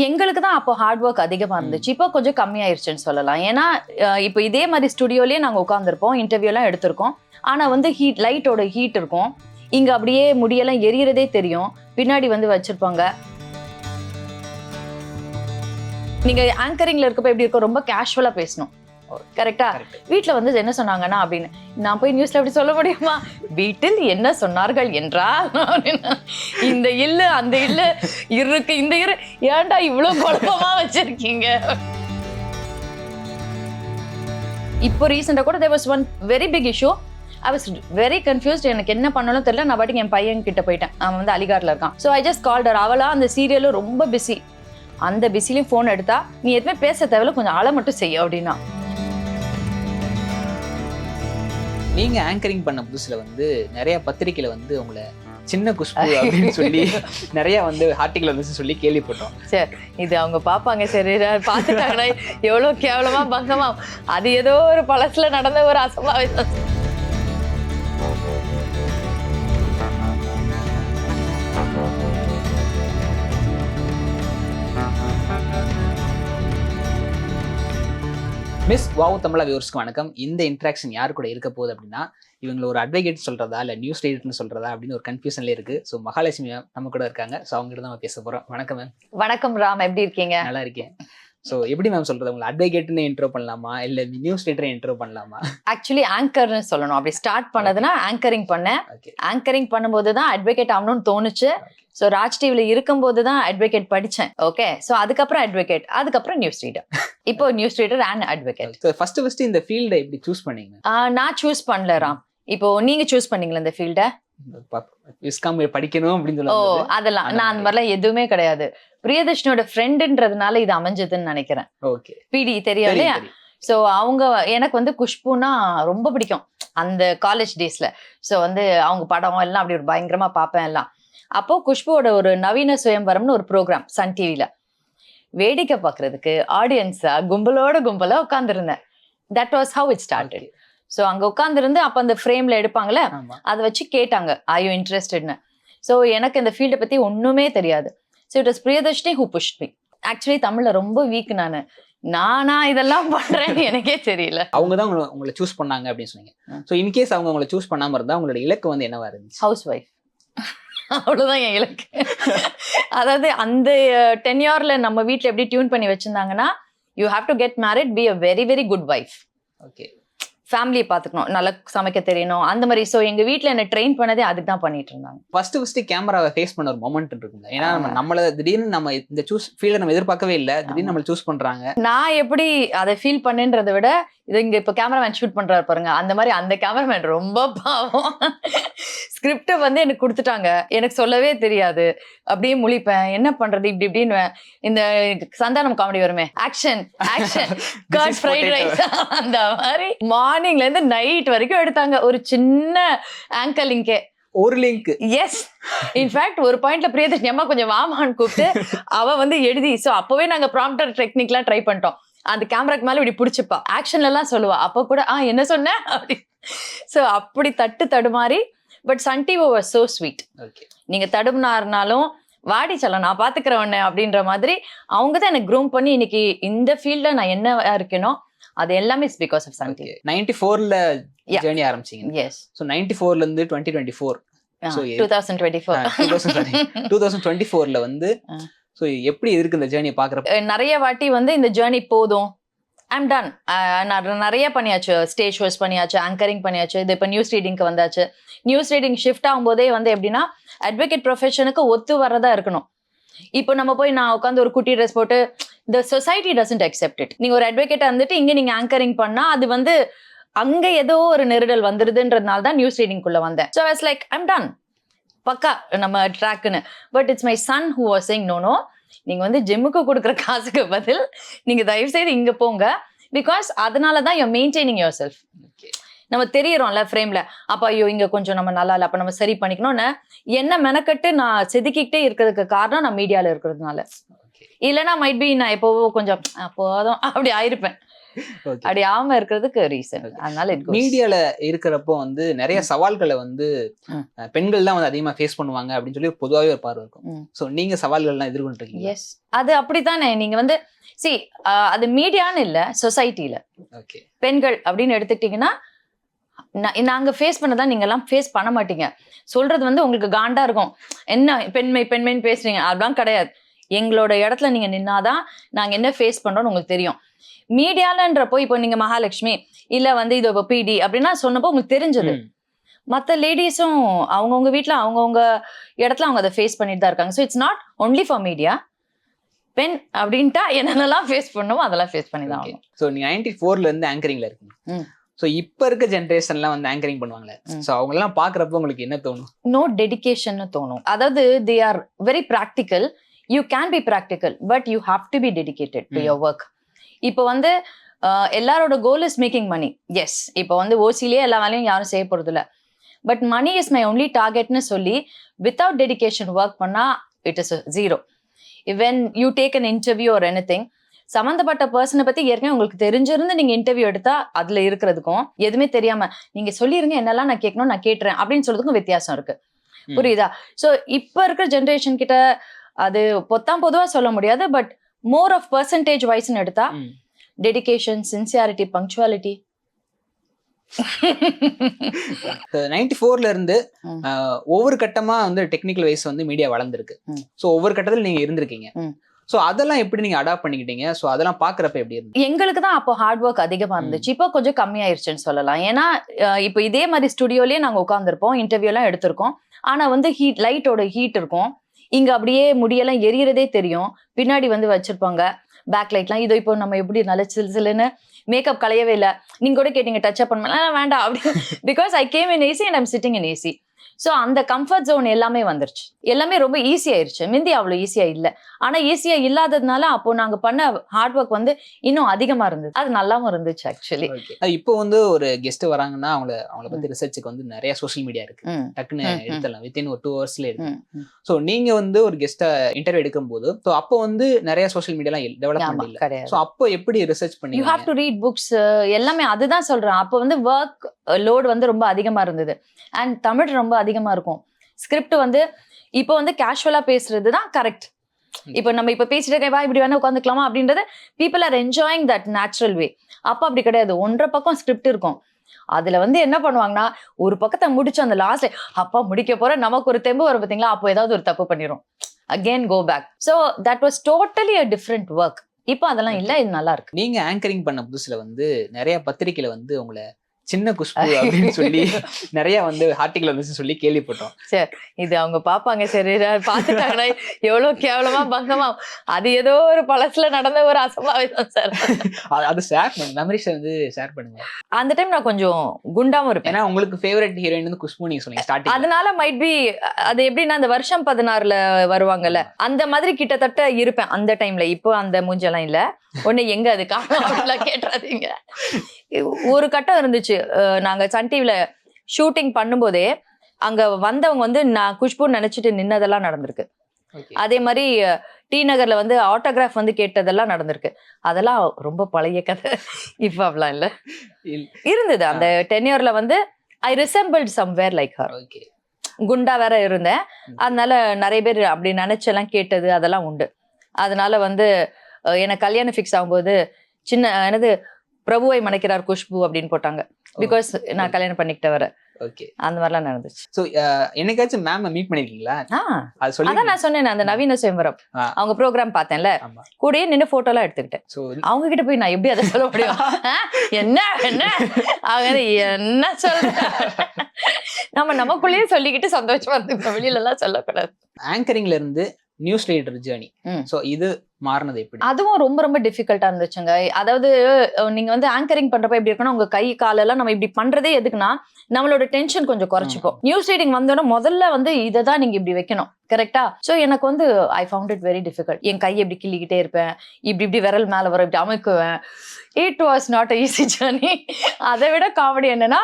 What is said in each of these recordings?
எங்களுக்கு தான் அப்போ ஹார்ட் ஒர்க் அதிகமா இருந்துச்சு. இப்போ கொஞ்சம் கம்மியாயிருச்சுன்னு சொல்லலாம். ஏன்னா இப்போ இதே மாதிரி ஸ்டுடியோலயே நாங்க உட்காந்துருப்போம் இன்டர்வியூலாம் எடுத்திருக்கோம். ஆனா வந்து ஹீட் லைட்டோட ஹீட் இருக்கும். இங்க அப்படியே முடியெல்லாம் எரியறதே தெரியும். பின்னாடி வந்து வச்சிருப்பாங்க. நீங்க ஆங்கரிங்ல இருக்கப்ப எப்படி இருக்கும் ரொம்ப கேஷுவலா பேசணும். கரெக்டா. வீட்ல வந்து என்ன சொன்னாங்கன்னா அப்படின்னு நான் போய் நியூஸ்ல அப்படி சொல்ல முடியுமா? வீட்டில் என்ன சொன்னார்கள் என்றால். இந்த இல்லு அந்த இல்லு இருக்கு இந்த இரு ஏன்டா இவ்வளவு குழப்பமா வச்சிருக்கீங்க? இப்போ ரீசெண்டா கூட there was one very big issue I was very confused எனக்கு என்ன பண்ணணும் தெரியல. நான் பாட்டுக்கு என் பையன் கிட்ட போயிட்டேன். அவன் வந்து அலிகார்ல இருக்கான். ஸோ ஐ ஜஸ்ட் கால்டர் அவளா அந்த சீரியலும் ரொம்ப பிஸி அந்த பிஸிலையும் ஃபோன் எடுத்தா நீ எதுவுமே பேச தேவையில்ல கொஞ்சம் அழ மட்டும் செய்ய அப்படின்னா. நீங்க ஆங்கரிங் பண்ண புதுசுல வந்து நிறைய பத்திரிக்கையில வந்து உங்களை சின்ன குஷ்பு அப்படின்னு சொல்லி நிறைய வந்து ஆர்டிக்கல் வந்து சொல்லி கேள்விப்பட்டோம். சரி இது அவங்க பார்ப்பாங்க சரி பார்த்துட்டாங்கன்னா எவ்வளோ கேவலமா பங்கமா? அது ஏதோ ஒரு பழசுல நடந்த ஒரு அசம்பாவிதம். மிஸ் வாவு தமிழா வியூவர்ஸ்க்கு வணக்கம். இந்த இன்ட்ராக்ஷன் யார் கூட இருக்க போகுது அப்படின்னா இவங்களை ஒரு அட்வொகேட் சொல்றதா இல்ல நியூஸ் எடிட்டர்னு சொல்றதா அப்படின்னு ஒரு கன்ஃபியூஷன்ல இருக்கு. ஸோ மகாலட்சுமி நம்ம கூட இருக்காங்க. ஸோ அவங்க கிட்ட தான் நம்ம பேச போறோம். வணக்கம் மேம் வணக்கம் ராம் எப்படி இருக்கீங்க? நல்லா இருக்கேன். ஸோ எப்படி மேம் சொல்றது? உங்களை அட்வொகேட்னு இன்ட்ரோ பண்ணலாமா? இல்ல நியூஸ் எடிட்டரை இன்ட்ரோ பண்ணலாமா? ஆக்சுவலி ஆங்கர்னு சொல்லணும். அப்படி ஸ்டார்ட் பண்ணதுன்னா ஆங்கரிங் பண்ணேன். ஆங்கரிங் பண்ணும்போது தான் அட்வொகேட் ஆகணும்னு தோணுச்சு. ஸோ ராஜ் டிவில இருக்கும்போது தான் அட்வொகேட் படிச்சேன். ஓகே ஸோ அதுக்கப்புறம் அட்வொகேட் அதுக்கப்புறம் நியூஸ் ரீடர் இப்போ news reader and advocate first first இந்த ஃபீல்டை எப்படி சூஸ் பண்ணீங்க? நான் சூஸ் பண்ணல ராம். இப்போ நீங்க சூஸ் பண்ணீங்களா இந்த ஃபீல்ட படிக்கணும் அப்படின்னு ஓ அதெல்லாம். அந்த நான் அந்த மாதிரிலாம் எதுவுமே கிடையாது. பிரியதர்ஷனோட ஃப்ரெண்டுன்றதுனால இது அமைஞ்சதுன்னு நினைக்கிறேன். ஓகே பிடி தெரியும் இல்லையா? ஸோ அவங்க எனக்கு வந்து குஷ்புனா ரொம்ப பிடிக்கும். அந்த காலேஜ் டேஸ்ல ஸோ வந்து அவங்க படம் எல்லாம் அப்படி ஒரு பயங்கரமா பார்ப்பேன் எல்லாம். அப்போ குஷ்புவோட ஒரு நவீன சுயம்பரம்னு ஒரு ப்ரோக்ராம் சன் டிவில வேடிக்கை பார்க்கிறதுக்கு ஆடியன்ஸா கும்பலோட கும்பலா உட்காந்துருந்தேன் that was how it started so அங்க உட்காந்துருந்து அப்போ அந்த ஃப்ரேம்ல எடுப்பாங்கல்ல ஆமா. அதை வச்சு கேட்டாங்க ஐ யூ இன்ட்ரெஸ்டட்னு ஸோ எனக்கு இந்த ஃபீல்டை பற்றி ஒன்றுமே தெரியாது. So it is Priyadarshini who push me actually தமிழில் ரொம்ப வீக் நான். நானா இதெல்லாம் பண்ணுறேன்னு எனக்கே தெரியல. அவங்க தான் உங்களை உங்களை சூஸ் பண்ணாங்க அப்படின்னு சொன்னீங்க. ஸோ இன்கேஸ் அவங்க உங்களை சூஸ் பண்ணாம இருந்தா உங்களோட இலக்கு வந்து என்னவா இருந்துச்சு? ஹவுஸ் ஒய்ஃப் அவ்வளோதான் என் இலக்கு. அதாவது அந்த டென்யூர்ல நம்ம வீட்டில் எப்படி டியூன் பண்ணி வச்சிருந்தாங்கன்னா you have to get married be a very very good wife okay ஃபேமிலியை பார்த்துக்கணும் நல்லா சமைக்க தெரியணும் அந்த மாதிரி. ஸோ எங்கள் வீட்டில் என்னை ட்ரெயின் பண்ணதே அதுக்கு தான் பண்ணிட்டு இருந்தாங்க. ஃபர்ஸ்ட் ஃபர்ஸ்ட் கேமராவை ஃபேஸ் பண்ண ஒரு மொமெண்ட் இருக்குங்க ஏன்னா நம்ம நம்மள திடீர்னு நம்ம இந்த சூஸ் ஃபீல்ட நம்ம எதிர்பார்க்கவே இல்லை. திடீர்னு நம்மள சூஸ் பண்றாங்க. நான் எப்படி அதை ஃபீல் பண்ணேன்றதை விட இது இங்க இப்ப கேமராமேன் ஷூட் பண்றாரு பாருங்க. அந்த மாதிரி அந்த கேமராமேன் ரொம்ப பாவம். ஸ்கிரிப்ட் வந்து எனக்கு கொடுத்துட்டாங்க. எனக்கு சொல்லவே தெரியாது. அப்படியே முழிப்பேன். என்ன பண்றது? இப்படி இப்படின்னு இந்த சந்தானம் காமெடி வருமே. Action action cut fried. Rice அந்த மாதிரி மார்னிங்ல இருந்து நைட் வரைக்கும் எடுத்தாங்க. ஒரு சின்ன ஆங்கலிங்கே ஒரு லிங்க் எஸ் இன்ஃபேக்ட் ஒரு பாயிண்ட்ல பிரியதர்ஷினி அம்மா கொஞ்சம் வாமான்னு கூப்பிட்டு அவ வந்து எழுதி ஸோ அப்பவே நாங்க ப்ராம்ப்டர் டெக்னிக்லாம் ட்ரை பண்ணிட்டோம். அந்த கேமராக்கு மேல இப்படி பிடிச்சிப்பா. ஆக்ஷன்ல எல்லாம் சொல்லுவா. அப்போ கூட ஆ என்ன சொன்ன? அப்படி. ஸோ அப்படி தட்டு தடுமாறி but Sun TV was so sweet நீங்க தடுமாறினாலும் வாடி செல்லம் நான் பாத்துக்கிறேன் உன்னை அப்படின்ற மாதிரி அவங்க தான் எனக்கு க்ரூம் பண்ணி இன்னைக்கு இந்த ஃபீல்ட்ல நான் என்ன இருக்கேனோ அது எல்லாமே is because of Sun TV ninety ஃபோர்ல. ஜேர்னி ஆரம்பிச்சீங்க. எஸ் ஸோ நைன்டி ஃபோர்ல இருந்து twenty twenty four two thousand twenty four two thousand twenty ஃபோர்ல வந்து. ஸோ எப்படி இருக்கு இந்த ஜேர்னியை பாக்குறப்ப நிறைய வாட்டி வந்து இந்த ஜேர்னி போதும். ஐம் டன் நிறைய பண்ணியாச்சு. ஸ்டேஜ் ஷோஸ் பண்ணியாச்சு ஆங்கரிங் பண்ணியாச்சு. இது இப்போ நியூஸ் ரீடிங்க்கு வந்தாச்சு. நியூஸ் ரீடிங் ஷிஃப்ட் ஆகும்போதே வந்து எப்படின்னா அட்வொகேட் ப்ரொஃபஷனுக்கு ஒத்து வரதா இருக்கணும். இப்போ நம்ம போய் நான் உட்காந்து ஒரு குட்டி ட்ரெஸ் போட்டு இந்த சொசைட்டி டசன்ட் அக்செப்ட் இட் நீங்கள் ஒரு அட்வொகேட்டாக இருந்துட்டு இங்கே நீங்கள் ஆங்கரிங் பண்ணால் அது வந்து அங்கே ஏதோ ஒரு நெருடல் வந்துருதுன்றதுனால தான் நியூஸ் ரீடிங்குள்ளே வந்தேன். So it's like I'm done பக்கா நம்ம ட்ராக்குன்னு. But it's my son who was sing no no நீங்க வந்து ஜிம்முக்கு கொடுக்குற காசுக்கு பதில் நீங்க தயவு செய்து இங்க போங்க. பிகாஸ் அதனால தான் யூ மெயின்டைனிங் யுவர் செல்ஃப் நம்ம தெரியறோம்ல ஃப்ரேம்ல அப்ப ஐயோ இங்க கொஞ்சம் நம்ம நல்லா இல்லை. அப்ப நம்ம சரி பண்ணிக்கணும்னு என்ன? மெனக்கட்டு நான் செதுக்கிக்கிட்டே இருக்கிறதுக்கு காரணம் நான் மீடியால இருக்கிறதுனால. இல்லைன்னா மைட் பி நான் எப்போவோ கொஞ்சம் "ஆ, போதும். அப்படி ஆயிருப்பேன். அப்படி ஆகாம இருக்கிறதுக்கு ரீசன். அதனால. மீடியால இருக்கிறப்போ வந்து நிறைய சவால்களை வந்து பெண்கள் தான் வந்து அதிகமா ஃபேஸ் பண்ணுவாங்க அப்படின்னு சொல்லி பொதுவாகவே ஒரு பார்வை இருக்கும். சோ நீங்க சவால்கள்லாம் எதிர்கொண்டிருக்கீங்க எஸ் அது அப்படித்தானே? நீங்க வந்து சி அது மீடியான்னு இல்ல சொசைட்டில ஓகே பெண்கள் அப்படின்னு எடுத்துக்கிட்டீங்கன்னா நாங்க ஃபேஸ் பண்ணதான் நீங்க எல்லாம் ஃபேஸ் பண்ண மாட்டீங்க. சொல்றது வந்து உங்களுக்கு காண்டா இருக்கும். என்ன பெண்மை பெண்மைன்னு பேசுறீங்க? அதெல்லாம் கிடையாது. எங்களோட இடத்துல நீங்க நின்னாதான் நாங்க என்ன ஃபேஸ் பண்றோம்னு உங்களுக்கு தெரியும். மீடியாலன்றப்போ இப்போ நீங்க மகாலட்சுமி இல்ல வந்து இது பிடி அப்படின்னா சொன்னப்போ உங்களுக்கு தெரிஞ்சது. மற்ற லேடிஸும் அவங்கவுங்க வீட்டில் அவங்கவுங்க இடத்துல அவங்க அதை ஃபேஸ் பண்ணிட்டு தான் இருக்காங்க. So it's not only for media பெண் அப்படின்ட்டா என்னென்னலாம் ஃபேஸ் பண்ணுமோ அதெல்லாம் ஃபேஸ் பண்ணி தான் ஆகணும். ஸோ நைன்டி ஃபோர்ல இருந்து ஆங்கரிங்ல இருக்கீங்க. ஸோ இப்போ இருக்க ஜென்ரேஷன்லாம் வந்து ஆங்கரிங் பண்ணுவாங்களே. ஸோ அவங்களெல்லாம் பார்க்குறப்போ உங்களுக்கு என்ன தோணும்? நோ டெடிகேஷன் தோணும். அதாவது they are very practical you can be practical but you have to be dedicated to. Your work இப்போ வந்து எல்லாரோட goal is making money yes இப்போ வந்து ஓசிலேயே எல்லா வேலையும் யாரும் செய்ய போறது இல்ல but money is my only டார்கெட்னு சொல்லி வித்தவுட் டெடிகேஷன் ஒர்க் பண்ணா it is zero when you take an interview ஒரு எனி திங் சம்மந்தப்பட்ட பர்சனை பத்தி ஏற்கனவே உங்களுக்கு தெரிஞ்சிருந்து நீங்க இன்டர்வியூ எடுத்தா அதுல இருக்கிறதுக்கும் எதுவுமே தெரியாம நீங்க சொல்லிருங்க என்னெல்லாம் நான் கேட்கணும் நான் கேட்டுறேன் அப்படின்னு சொல்றதுக்கும் வித்தியாசம் இருக்கு. புரியுதா? சோ இப்ப இருக்கிற ஜெனரேஷன் கிட்ட அது பொத்தாம் பொதுவா சொல்ல முடியாது பட் மோர் ஆஃப் பர்சன்டேஜ் வைஸ்னு எடுத்தா ம். டெடிகேஷன் சின்சியாரிட்டி பங்க்சுவாலிட்டி நைன்டி ஃபோர்ல இருந்து ஒவ்வொரு கட்டமா வந்து டெக்னிக்கல் வைஸ் வந்து மீடியா வளர்ந்துருக்கு. ஸோ ஒவ்வொரு கட்டத்துல நீங்க இருந்திருக்கீங்க. ஸோ அதெல்லாம் எப்படி நீங்க அடாப்ட் பண்ணிக்கிட்டீங்க? ஸோ அதெல்லாம் பாக்குறப்ப எப்படி இருந்து எங்களுக்கு தான் அப்போ ஹார்ட் ஒர்க் அதிகமா இருந்துச்சு. இப்போ கொஞ்சம் கம்மியாயிருச்சுன்னு சொல்லலாம். ஏன்னா இப்போ இதே மாதிரி ஸ்டுடியோலயே நாங்க உட்காந்துருப்போம் இன்டர்வியூ எல்லாம் எடுத்திருக்கோம். ஆனா வந்து ஹீட் லைட்டோட ஹீட் இருக்கும். இங்க அப்படியே முடியெல்லாம் எரியறதே தெரியும். பின்னாடி வந்து வச்சிருப்பாங்க. பேக் லைட்லாம் இதோ இப்போ நம்ம எப்படி நல்ல சிலு சிலுன்னு மேக்கப் கலையவே இல்லை. நீங்க கூட கேட்டீங்க டச் அப் பண்ணலாம் வேண்டாம் அப்படி. Because I came in AC and I'm sitting in AC so அந்த கம்ஃபர்ட் ஜோன் எல்லாமே வந்துருச்சு. எல்லாமே ரொம்ப ஈஸி ஆயிருச்சு. முந்தி அவ்வளோ ஈஸியா இல்லை. ஆனா ஈஸியா இல்லாததுனால அப்போ நாங்க பண்ண ஹார்ட் ஒர்க் வந்து இன்னும் அதிகமா இருந்தது. அது நல்லாவும் இருந்துச்சு ஆக்சுவலி இப்போ வந்து ஒரு கெஸ்ட் வராங்கன்னா அவங்கள அவங்கள பத்தி ரிசர்ச்சுக்கு வந்து நிறைய சோஷியல் மீடியா இருக்கு. டக்குன்னு. எடுத்துடலாம். வித்தின் ஒரு டூ ஹவர்ஸ்ல எடுத்து ஸோ நீங்க வந்து ஒரு கெஸ்ட்டை இன்டர்வியூ எடுக்கும்போது ஸோ அப்போ வந்து நிறைய சோஷியல் மீடியாலாம் இல்லை. கிடையாது. ஸோ அப்போ எப்படி ரிசர்ச் யூ பண்ணீங்க ஹாவ் டு ரீட் புக்ஸ் எல்லாமே அதுதான் சொல்றேன். அப்போ வந்து ஒர்க் லோடு வந்து ரொம்ப அதிகமா இருந்தது. அண்ட் தமிழ் ரொம்ப அதிகமா இருக்கும் ஸ்கிரிப்ட் வந்து இப்போ வந்து கேஷுவலா பேசுறது தான் கரெக்ட் இப்போ நம்ம இப்போ பேசிட்டு இருக்கேன், வா இப்படி வேணா உட்காந்துக்கலாமா அப்படின்றது people are enjoying that natural way அப்போ அப்படி கிடையாது. ஒன்றரை பக்கம் ஸ்கிரிப்ட் இருக்கும். அதுல வந்து என்ன பண்ணுவாங்கன்னா ஒரு பக்கத்தை முடிச்சு அந்த லாஸ்ட்ல அப்பா முடிக்க போற நமக்கு ஒரு தெம்பு வரும் பாத்தீங்களா அப்போ ஏதாவது ஒரு தப்பு பண்ணிரும். Again go back so that was totally a different work இப்போ அதெல்லாம் இல்ல இது நல்லா இருக்கு. நீங்க ஆங்கரிங் பண்ண புதுசுல வந்து நிறைய பத்திரிக்கையில வந்து உங்களை சின்ன குஷ்பு அப்படின்னு சொல்லி நிறைய வந்து ஆர்டிகல் வந்து சொல்லி கேள்விப்பட்டோம். இது அவங்க பாப்பாங்க சரி பாத்துட்டாங்கன்னா எவ்வளவு கேவலமா பங்கமா. அது ஏதோ ஒரு பழசுல நடந்த ஒரு அசம்பாவிதம் சார். அது- ஷேர் பண்ணுங்க மெமரிஸ் வந்து ஷேர் பண்ணுங்க. அந்த டைம் நான் கொஞ்சம் குண்டாவும் இருப்பேன். ஏன்னா உங்களுக்கு ஃபேவரட் ஹீரோயின் வந்து குஷ்பு நீங்க சொன்னீங்க ஸ்டார்டிங் அதனால மைட் பி அது எப்படின்னா அந்த வருஷம் பதினாறுல வருவாங்கல்ல அந்த மாதிரி கிட்டத்தட்ட இருப்பேன் அந்த டைம்ல இப்போ அந்த மூஞ்செல்லாம் இல்ல. ஒண்ணு எங்க அது காணும் கேட்டுறாதீங்க. ஒரு கட்டம் இருந்துச்சு. அஹ் நாங்க சன் டிவில ஷூட்டிங் பண்ணும்போதே அங்க வந்தவங்க வந்து நான் குஷ்புன்னு நினைச்சிட்டு நின்னதெல்லாம் நடந்திருக்கு. அதே மாதிரி டி நகர்ல வந்து ஆட்டோகிராஃப் வந்து கேட்டதெல்லாம் நடந்திருக்கு. அதெல்லாம் ரொம்ப பழைய கதை. இப்ப அப்படிலாம் இல்ல. இருந்தது. அந்த டென்யூர்ல வந்து I resembled somewhere like her குண்டா வேற இருந்தேன். அதனால நிறைய பேர் அப்படி நினைச்செல்லாம் கேட்டது அதெல்லாம் உண்டு. அதனால வந்து எனக்கு கல்யாணம் ஃபிக்ஸ் ஆகும்போது சின்ன என்னது பிரபுவை மணக்கிறார் குஷ்பு அப்படின்னு போட்டாங்க. பிகாஸ் நான் கல்யாணம் பண்ணிக்கிட்ட வர. ஓகே அந்த மாதிரிலாம் நடந்துச்சு. ஸோ என்னைக்காச்சும் மேம் மீட் பண்ணிருக்கீங்களா? அது சொல்லி அதான் நான் சொன்னேன் அந்த நவீன சுயம்பரம். அவங்க ப்ரோக்ராம் பார்த்தேன்ல. கூடயே நின்று போட்டோ எல்லாம் எடுத்துக்கிட்டேன் அவங்க கிட்ட போய் நான் எப்படி அதை சொல்ல முடியும்? என்ன என்ன? அவங்க என்ன சொல்ற நம்ம நமக்குள்ளேயே சொல்லிக்கிட்டு சந்தோஷமா இருந்துக்கணும். வெளியில எல்லாம் சொல்லக்கூடாது. ஆங்கரிங்ல இருந்து நியூஸ் ரைடர் ஜேர்னி. ஸோ இது மாறினது எப்படி? அதுவும் ரொம்ப ரொம்ப டிஃபிகல்ட்டா இருந்துச்சுங்க. அதாவது அஹ், நீங்க வந்து ஆங்கரிங் பண்றப்ப எப்படி இருக்குன்னா உங்க கை காலெல்லாம் நம்ம இப்படி பண்றதே எதுக்குன்னா நம்மளோட டென்ஷன் கொஞ்சம் குறைச்சிக்கும். நியூஸ் ரீடிங் வந்தோட முதல்ல வந்து இதை தான் நீங்க இப்படி வைக்கணும். கரெக்டா சோ எனக்கு வந்து I found it very difficult என் கையை இப்படி கிள்ளிக்கிட்டே இருப்பேன். இப்படி இப்படி விரல் மேல வர இப்படி அமைக்குவேன். It was not a easy journey அதை விட காமெடி என்னன்னா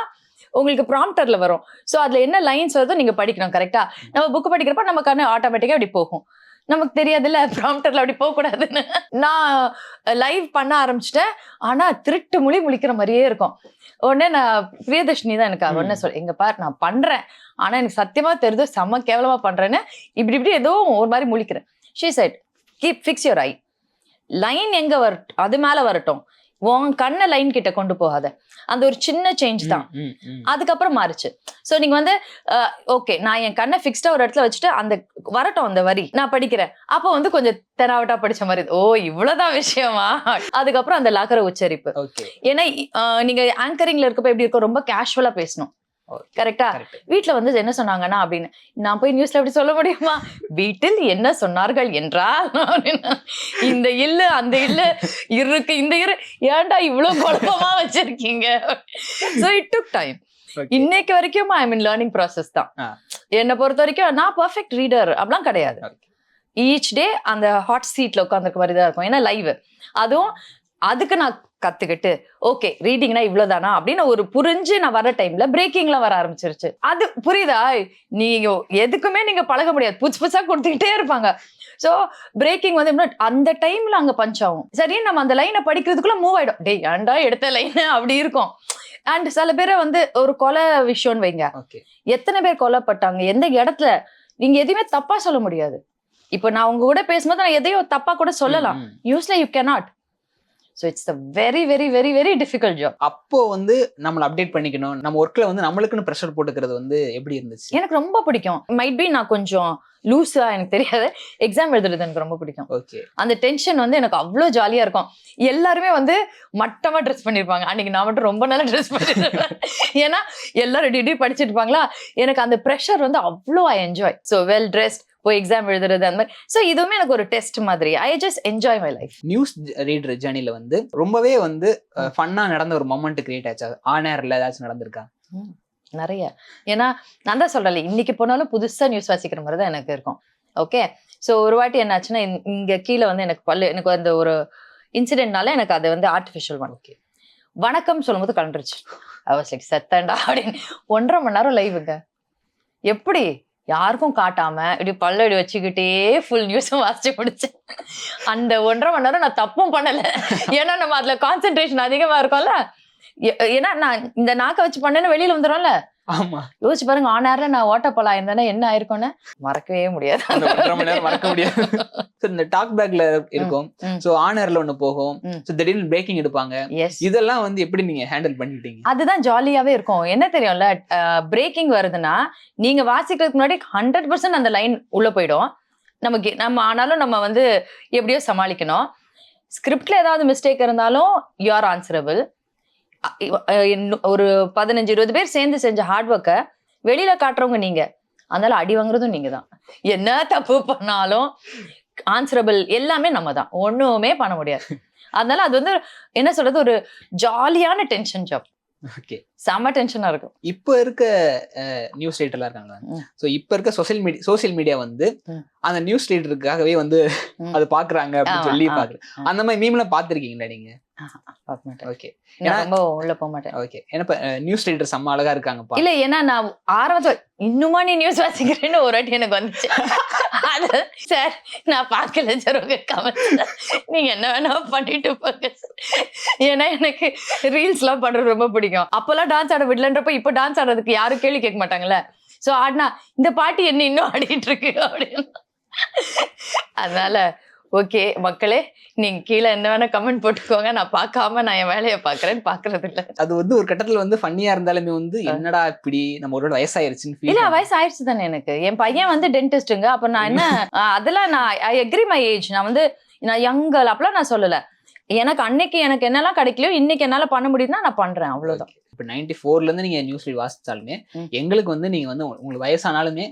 உங்களுக்கு ப்ராம்ப்டர்ல வரும். ஸோ அதுல என்ன லைன்ஸ் வருதோ நீங்க படிக்கணும் கரெக்டா நம்ம புக் படிக்கிறப்ப நம்ம கண்ணு ஆட்டோமேட்டிக்கா இப்படி போகும். நமக்கு தெரியாதுல்ல ப்ராம்ப்டர்ல அப்படி போக கூடாதுன்னு நான் லைவ் பண்ண ஆரம்பிச்சிட்டேன். ஆனா திருட்டு மொழி முழிக்கிற மாதிரியே இருக்கும். உடனே நான் பிரியதர்ஷினி தான் எனக்கு ம். உடனே சொல் எங்க பார் நான் பண்றேன். ஆனா எனக்கு சத்தியமா தெரியுது செம்ம கேவலமா பண்றேன்னு. இப்படி இப்படி ஏதோ ஒரு மாதிரி முழிக்கிறேன். She said keep fix your eye line எங்க வரட்டும் அது மேல வரட்டும். உன் கண்ணை லைன் கிட்ட கொண்டு போகாத. அந்த ஒரு சின்ன சேஞ்ச் தான். அதுக்கப்புறம் மாறுச்சு. ஸோ நீங்க வந்து ஓகே நான் என் கண்ணை ஃபிக்ஸ்டா ஒரு இடத்துல வச்சுட்டு அந்த வரட்டும் அந்த வரி நான் படிக்கிறேன். அப்போ வந்து கொஞ்சம் தெனாவட்டா படிச்ச மாதிரி இருக்கு. ஓ இவ்வளவுதான் விஷயமா? அதுக்கப்புறம் அந்த லகர உச்சரிப்பு. ஏன்னா நீங்க ஆங்கரிங்ல இருக்கப்ப எப்படி இருக்கும் ரொம்ப கேஷுவலா பேசணும். கரெக்டா வீட்ல வந்து என்ன சொன்னாங்கன்னா அப்படின்னு நான் போய் நியூஸ்ல எப்படி சொல்ல முடியுமா? வீட்டில் என்ன சொன்னார்கள் என்றால். இந்த இல்லு அந்த இல்லு இருக்கு இந்த இரு ஏன்டா இவ்வளவு குழப்பமா வச்சிருக்கீங்க? சோ இட் டுக் டைம் இன்னைக்கு வரைக்கும் ஐ மீன் லேர்னிங் ப்ராசஸ் தான். என்னை பொறுத்த வரைக்கும் நான் பர்ஃபெக்ட் ரீடர் அப்படிலாம் கிடையாது. ஈச் டே அந்த ஹாட் சீட்ல உட்காந்துருக்க மாதிரி தான் இருக்கும். ஏன்னா லைவ் அதுவும் அதுக்கு நான் கத்துக்கிட்டு ஓகே ரீடிங்னா இவ்வளவுதானா? அப்படின்னு ஒரு புரிஞ்சு நான் வர டைம்ல பிரேக்கிங்ல வர ஆரம்பிச்சிருச்சு. அது புரியுதா? நீங்க எதுக்குமே நீங்க பழக முடியாது. புதுசு புதுசா கொடுத்துக்கிட்டே இருப்பாங்க. சோ பிரேக்கிங் வந்து அந்த டைம்ல அங்க பஞ்ச் ஆகும். சரி நம்ம அந்த லைனை படிக்கிறதுக்குள்ள மூவ் ஆயிடும். டேய் ஏன்டா எடுத்த லைன் அப்படி இருக்கும்? அண்ட் சில பேரை வந்து ஒரு கொலை விஷயம்னு வைங்க. ஓகே எத்தனை பேர் கொல்லப்பட்டாங்க? எந்த இடத்துல? நீங்க எதுவுமே தப்பா சொல்ல முடியாது. இப்போ நான் உங்க கூட பேசும்போது நான் எதையும் தப்பா கூட சொல்லலாம். நியூஸ்ல you cannot. So it's a very very very very difficult job அப்போ வந்து நம்மள அப்டேட் பண்ணிக்கணும். நம்ம ஒர்க்ல வந்து நம்மளுக்குன்னு ப்ரெஷர் போட்டுக்கிறது வந்து எப்படி இருந்துச்சு? எனக்கு ரொம்ப பிடிக்கும். மைட் பி நான் கொஞ்சம் லூஸா எனக்கு தெரியாது. எக்ஸாம் எழுதுறது எனக்கு ரொம்ப பிடிக்கும். ஓகே அந்த டென்ஷன் வந்து எனக்கு அவ்வளோ ஜாலியா இருக்கும். எல்லாருமே வந்து மட்டமா ட்ரெஸ் பண்ணிருப்பாங்க. அன்னைக்கு நான் மட்டும் ரொம்ப நல்லா ட்ரெஸ் பண்ணிருப்பேன். ஏன்னா எல்லாரும் ரெடி படிச்சிட்டு இருப்பாங்களா எனக்கு அந்த ப்ரெஷர் வந்து அவ்வளோ I enjoy so well dressed போய் எக்ஸாம் எழுதுறது அந்த மாதிரி. ஸோ இதுவுமே எனக்கு ஒரு டெஸ்ட் மாதிரி. I just enjoy my life news reader ஜேர்னில வந்து ரொம்பவே வந்து ஃபன்னா நடந்த ஒரு மொமெண்ட் கிரியேட் ஆச்சா. ஆன் ஏர்ல ஏதாச்சும் நடந்திருக்கா? நிறைய. ஏன்னா நான் தான் சொல்றேன் இன்னைக்கு போனாலும் புதுசா நியூஸ் வாசிக்கிற மாதிரி தான் எனக்கு இருக்கும். ஓகே ஸோ ஒரு வாட்டி என்னாச்சுன்னா இங்க கீழே வந்து எனக்கு பல்லு எனக்கு அந்த ஒரு இன்சிடென்ட்னால எனக்கு அது வந்து ஆர்டிஃபிஷியல் ஒன் ஓகே வணக்கம் சொல்லும்போது கலண்டுருச்சு. அவசியம் செத்தண்டா அப்படின்னு. ஒன்றரை மணி நேரம் லைவுங்க எப்படி? யாருக்கும் காட்டாம இப்படி பல்ல வச்சுக்கிட்டே ஃபுல் நியூஸும் வாசிச்சு முடிச்சேன். அந்த ஒன்றரை மணி நேரம் நான் தப்பும் பண்ணல. ஏன்னா நம்ம அதுல கான்சென்ட்ரேஷன் அதிகமா இருக்கும்ல. ஏன்னா நான் இந்த நாக்கை வச்சு பண்ணேன்னு வெளியில வந்துடும்ல ஆமா. யோசிச்சு பாருங்க ஆன் ஏர்ல நான் ஓட்டப்போலாம் இருந்தேன்னா என்ன ஆயிருக்கும்னு மறக்கவே முடியாது. அந்த ஒன்றரை மணி நேரம் மறக்க முடியாது. இந்த டாக் பேக்ல இருக்கும். ஸோ ஆன் ஏர்ல ஒண்ணு போகும். ஸோ திடீர்னு பிரேக்கிங் எடுப்பாங்க. இதெல்லாம் வந்து எப்படி நீங்க ஹேண்டில் பண்ணிட்டீங்க அதுதான் ஜாலியாவே இருக்கும். என்ன தெரியும்ல பிரேக்கிங் வருதுன்னா நீங்க வாசிக்கிறதுக்கு முன்னாடி ஹண்ட்ரட் பர்சன்ட் அந்த லைன் உள்ள போயிடும். நமக்கு நம்ம ஆனாலும் நம்ம வந்து எப்படியோ சமாளிக்கணும். ஸ்கிரிப்ட்ல ஏதாவது மிஸ்டேக் இருந்தாலும் யூ ஆர் ஆன்சரபிள் ஒரு பதினஞ்சு இருபது பேர் சேர்ந்து செஞ்ச ஹார்ட் ஒர்க்கை வெளியில காட்டுறவங்க நீங்க. அதனால அடி வாங்குறதும் நீங்க தான். என்ன தப்பு பண்ணாலும் ஆன்சரபிள் எல்லாமே நம்ம தான். ஒண்ணுமே பண்ண முடியாது. அதனால அது வந்து என்ன சொல்றது? ஒரு ஜாலியான டென்ஷன் ஜாப் ஓகே செம்ம டென்ஷனா இருக்கும். இப்போ இருக்க நியூஸ் ரீடர்லாம் இருக்காங்க. ஸோ இப்போ இருக்க சோசியல் மீடியா சோசியல் மீடியா வந்து. அந்த நியூஸ் ரீடருக்காகவே வந்து. அது பாக்குறாங்க அப்படின்னு சொல்லி பாக்குறேன். அந்த மாதிரி மீம்லாம் பாத்திருக்கீங்களா நீங்க? பார்க்க மாட்டேன். ஓகே. நான் ரொம்ப உள்ள போக மாட்டேன். ஓகே. ஏன்னா நியூஸ் ரீடர் செம்ம அழகா இருக்காங்கப்பா இல்ல ஏன்னா நான் ஆரம்பத்துல இன்னுமா நீ நியூஸ் வாசிக்கிறேன்னு ஒரு வாட்டி எனக்கு வந்துச்சு. அது சார் நான் பார்க்கல சார் உங்க கமெண்ட் நீங்க என்ன வேணா பண்ணிட்டு போங்க ஏன்னா எனக்கு ரீல்ஸ் எல்லாம் பண்றது ரொம்ப பிடிக்கும். அப்பெல்லாம் டான்ஸ் ஆட விடலன்றப்ப இப்ப டான்ஸ் ஆடுறதுக்கு யாரும் கேள்வி கேட்க மாட்டாங்கல்ல? சோ ஆடினா இந்த பாட்டி என்ன இன்னும் ஆடிட்டு இருக்கு அப்படின்னு. அதனால ஓகே மக்களே நீங்க கீழே என்ன வேணா கமெண்ட் போட்டுக்கோங்க. நான் பார்க்காம நான் என் வேலையை பாக்குறேன் பாக்குறது இல்ல அது வந்து ஒரு கட்டத்துல வந்து ஃபன்னியா இருந்தாலுமே வந்து என்னடா இப்படி? நம்ம ஒரு வயசாயிருச்சுன்னு இல்ல ஃபீல் வயசு ஆயிடுச்சு தானே எனக்கு. என் பையன் வந்து டென்டிஸ்ட்டுங்க அப்ப நான் என்ன அதெல்லாம் நான் ஐ அக்ரி மை ஏஜ் நான் வந்து நான் யங்கல் அப்பெல்லாம் நான் சொல்லல. எனக்கு அன்னைக்கு எனக்கு என்னெல்லாம் கிடைக்கலையோ இன்னைக்கு என்னால பண்ண முடியுதுன்னா நான் பண்றேன் அவ்வளவுதான். இப்போ நைன்டி ஃபோர்ல இருந்து நீங்க நியூஸ் ரீட் வாசிச்சாலுமே ம். எங்களுக்கு வந்து நீங்க வந்து உங்களுக்கு வயசானாலுமே.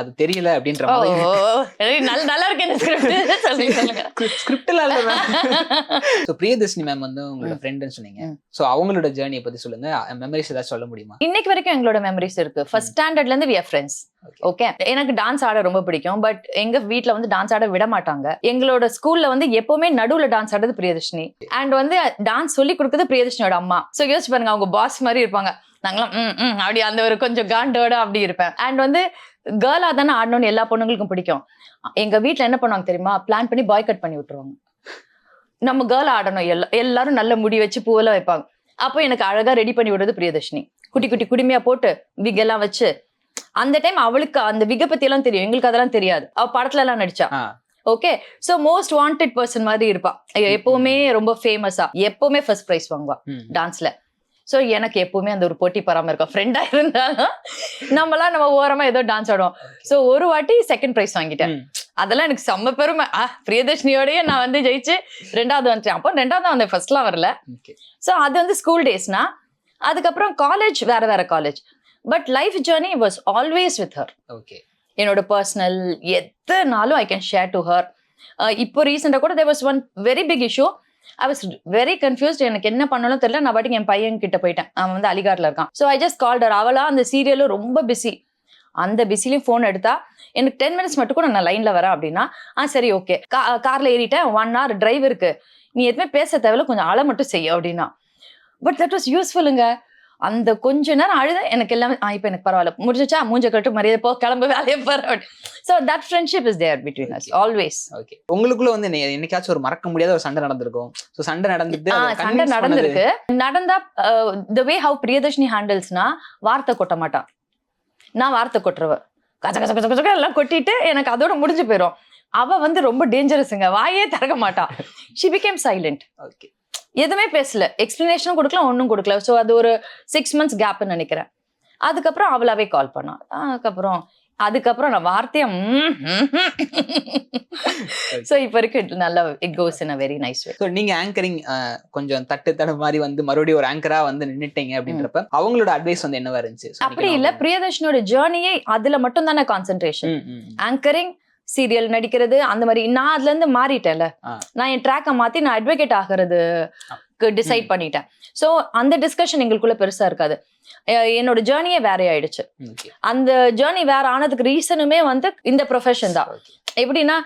அது தெரியல அப்படின்ற மாதிரி. நல்ல இருக்கு ஸ்கிரிப்ட்ல ஸோ பிரியதர்ஷினி மேம் வந்து உங்களோட. ஃப்ரெண்டுன்னு சொன்னீங்க. ஸோ அவங்களோட ஜேர்னியை பத்தி சொல்லுங்க. மெமரிஸ் ஏதாச்சும் சொல்ல முடியுமா? இன்னைக்கு வரைக்கும் எங்களோட மெமரிஸ் இருக்கு. ஃபர்ஸ்ட் ஸ்டாண்டர்ட்ல இருந்து வி ஃப்ரெண்ட்ஸ். ஓகே எனக்கு டான்ஸ் ஆட ரொம்ப பிடிக்கும். பட் எங்க வீட்ல வந்து டான்ஸ் ஆட விட மாட்டாங்க. எங்களோட ஸ்கூல்ல வந்து எப்பவுமே நடுவுல டான்ஸ் ஆடுறது பிரியதர்ஷினி அண்ட் வந்து டான்ஸ் சொல்லி கொடுக்குறது பிரியதர்ஷினியோட அம்மா. சோ யோசிச்சு பாருங்க அவங்க பாஸ் மாதிரி இருப்பாங்க. நாங்களாம் ம் ம் அப்படி அந்த ஒரு கொஞ்சம் காண்டோட அப்படி இருப்பேன். அண்ட் வந்து கேர்ளா தானே ஆடணும்னு எல்லா பொண்ணுங்களுக்கும் பிடிக்கும். எங்க வீட்ல என்ன பண்ணுவாங்க தெரியுமா? பிளான் பண்ணி பாய் கட் பண்ணி விட்டுருவாங்க. நம்ம கேர்ள் ஆடணும். எல்லா எல்லாரும் நல்ல முடி வச்சு பூவெல்லாம் வைப்பாங்க. அப்போ எனக்கு அழகா ரெடி பண்ணி விடுறது பிரியதர்ஷினி. குட்டி குட்டி குடுமையா போட்டு wig எல்லாம் வச்சு அந்த டைம் அவளுக்கு அந்த விக பத்தி எல்லாம் தெரியும். எங்களுக்கு அதெல்லாம் தெரியாது. அவ படத்துல எல்லாம் நடிச்சா. Okay so most wanted person மாதிரி இருப்பா. எப்பவுமே ரொம்ப ஃபேமஸா எப்பவுமே ஃபர்ஸ்ட் பிரைஸ் வாங்குவா. டான்ஸ்ல சோ எனக்கு எப்பவுமே அந்த ஒரு போட்டி பராம இருக்கும். ஃப்ரெண்டா இருந்தாலும் நம்மலாம் நம்ம ஓரமா ஏதோ டான்ஸ் ஆடுவோம். சோ ஒரு வாட்டி செகண்ட் பிரைஸ் வாங்கிட்டேன். அதெல்லாம் எனக்கு செம்ம பெருமை. ஆ பிரியதர்ஷினியோடய நான் வந்து ஜெயிச்சு ரெண்டாவது வந்துட்டேன். அப்போ ரெண்டாவது வந்தேன். ஃபர்ஸ்ட்லாம் வரல. ஸோ அது வந்து ஸ்கூல் டேஸ்னா அதுக்கப்புறம் காலேஜ் வேற வேற college but life journey was always with her Okay. என்னோட personal எத்தனாலும் I can share to her இப்போ ரீசெண்டாக கூட there was one very big issue I was very confused எனக்கு என்ன பண்ணணும் தெரியல. நான் பாட்டுக்கு என் பையன் கிட்ட போயிட்டேன். அவன் வந்து அலிகார்ல இருக்கான். ஸோ ஐ ஜஸ்ட் கால்டர் அவளா அந்த சீரியலும் ரொம்ப பிஸி அந்த பிஸிலையும் ஃபோன் எடுத்தா எனக்கு டென் மினிட்ஸ் மட்டும் கூட நான் லைன்ல வரேன் அப்படின்னா ஆ சரி ஓகே கா கார்ல ஏறிட்டேன். ஒன் ஹவர் டிரைவ் இருக்கு. நீ எதுவுமே பேச தேவையில்ல. கொஞ்சம் அழ மட்டும் செய்ய அப்படின்னா. பட் தட் வாஸ் யூஸ்ஃபுல்லுங்க அந்த கொஞ்ச நேரம் அழுத எனக்கு எல்லாமே ஆ இப்போ எனக்கு பரவாயில்ல. முடிஞ்சிச்சா மூஞ்ச கட்டு மரியாதை போ கிளம்பு வேலையை பாரு so that friendship is there between us. Always okay உங்களுக்குள்ள வந்து என்னை- என்னைக்காச்சும் ஒரு மறக்க முடியாத ஒரு சண்டை நடந்திருக்கும். சோ சண்டை நடந்துட்டு சண்டை நடந்திருக்கு. நடந்தா த வே ஹவ் பிரியதர்ஷினி ஹேண்டில்ஸ்னா வார்த்தை கொட்ட மாட்டான். நான் வார்த்தை கொட்டுறவ. கச்ச கச்ச கச்ச கச்ச எல்லாம் கொட்டிட்டு எனக்கு அதோட முடிஞ்சு போயிடும் அவ வந்து ரொம்ப டேஞ்சரஸுங்க வாயே திறக்க மாட்டா. She became silent Okay. எதுவுமே பேசல. எக்ஸ்பிளனேஷனும் கொடுக்கல ஒன்றும் கொடுக்கல. ஸோ அது ஒரு சிக்ஸ் மந்த்ஸ் கேப்னு நினைக்கிறேன். அதுக்கப்புறம் அவளாவே கால் பண்ணா. அதுக்கப்புறம் அதுக்கப்புறம் நான் வார்த்தையை ஸோ இப்போ வரைக்கும் நல்லா it goes in a very nice way so நீங்க ஆங்கரிங் கொஞ்சம் தட்டு தடு மாதிரி வந்து மறுபடியும் ஒரு ஆங்கரா வந்து நின்னுட்டீங்க அப்படின்றப்ப அவங்களோட அட்வைஸ் வந்து என்னவா இருந்துச்சு? அப்படி இல்ல. பிரியதர்ஷனோட ஜேர்னியே அதுல மட்டும் தானே கான்சென்ட்ரேஷன். ஆங்கரிங் சீரியல் நடிக்கிறது அந்த மாதிரி. நான் அதுல இருந்து மாறிட்டேன்ல. நான் என் ட்ராக்கை மாத்தி நான் அட்வொகேட் ஆகிறது டிசைட். பண்ணிட்டேன். சோ அந்த டிஸ்கஷன் எங்களுக்குள்ள பெருசா இருக்காது. என்னோட ஜேர்னியே வேற ஆயிடுச்சு. அந்த ஜேர்னி வேற ஆனதுக்கு ரீசனுமே வந்து இந்த ப்ரொஃபஷன் தான். எப்படின்னா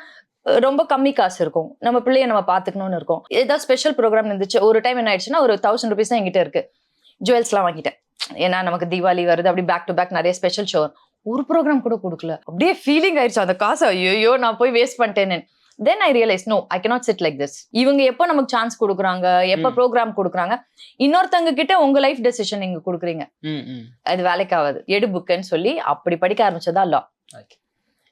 ரொம்ப கம்மி காசு இருக்கும். நம்ம பிள்ளைய நம்ம பாத்துக்கணும்னு இருக்கும். ஏதாவது ஸ்பெஷல் ப்ரோக்ராம் இருந்துச்சு. ஒரு டைம் என்ன ஆயிடுச்சுன்னா ஒரு தௌசண்ட் ருபீஸ் தான் என்கிட்ட இருக்கு. ஜுவல்ஸ்லாம் வாங்கிட்டேன். ஏன்னா நமக்கு தீபாவளி வருது. அப்படி பேக் டு பேக் நிறைய ஸ்பெஷல் ஷோ ஒரு ப்ரோக்ராம் கூட கொடுக்கல. அப்படியே ஃபீலிங் ஆயிடுச்சு. அந்த காசை ஐயோ நான் போய் வேஸ்ட் பண்ணிட்டேன்னு then I realise no I cannot sit like this இவங்க எப்போ நமக்கு சான்ஸ் கொடுக்குறாங்க? எப்போ. ப்ரோக்ராம் கொடுக்குறாங்க? இன்னொருத்தங்க கிட்ட உங்க லைஃப் டெசிஷன் நீங்க கொடுக்குறீங்க. அது வேலைக்கு ஆகாது. எடு புக்குன்னு சொல்லி அப்படி படிக்க ஆரம்பிச்சதா லா.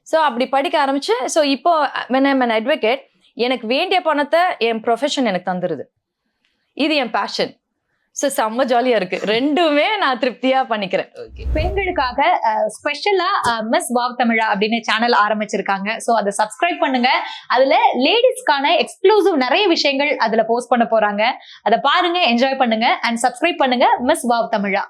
ஸோ அப்படி படிக்க ஆரம்பிச்சு ஸோ இப்போ when I'm an advocate எனக்கு வேண்டிய பணத்தை என் ப்ரொஃபஷன் எனக்கு தந்துருது. இது என் பேஷன் ஸோ செம்ம ஜாலியா இருக்கு. ரெண்டுமே நான் திருப்தியா பண்ணிக்கிறேன். பெண்களுக்காக ஸ்பெஷலா மிஸ் வாவ் தமிழா அப்படின்னு சேனல் ஆரம்பிச்சிருக்காங்க. ஸோ அதை சப்ஸ்கிரைப் பண்ணுங்க. அதுல லேடிஸ்க்கான எக்ஸ்க்ளூசிவ் நிறைய விஷயங்கள் அதுல போஸ்ட் பண்ண போறாங்க. அதை பாருங்க என்ஜாய் பண்ணுங்க. அண்ட் சப்ஸ்கிரைப் பண்ணுங்க மிஸ் வாவ் தமிழா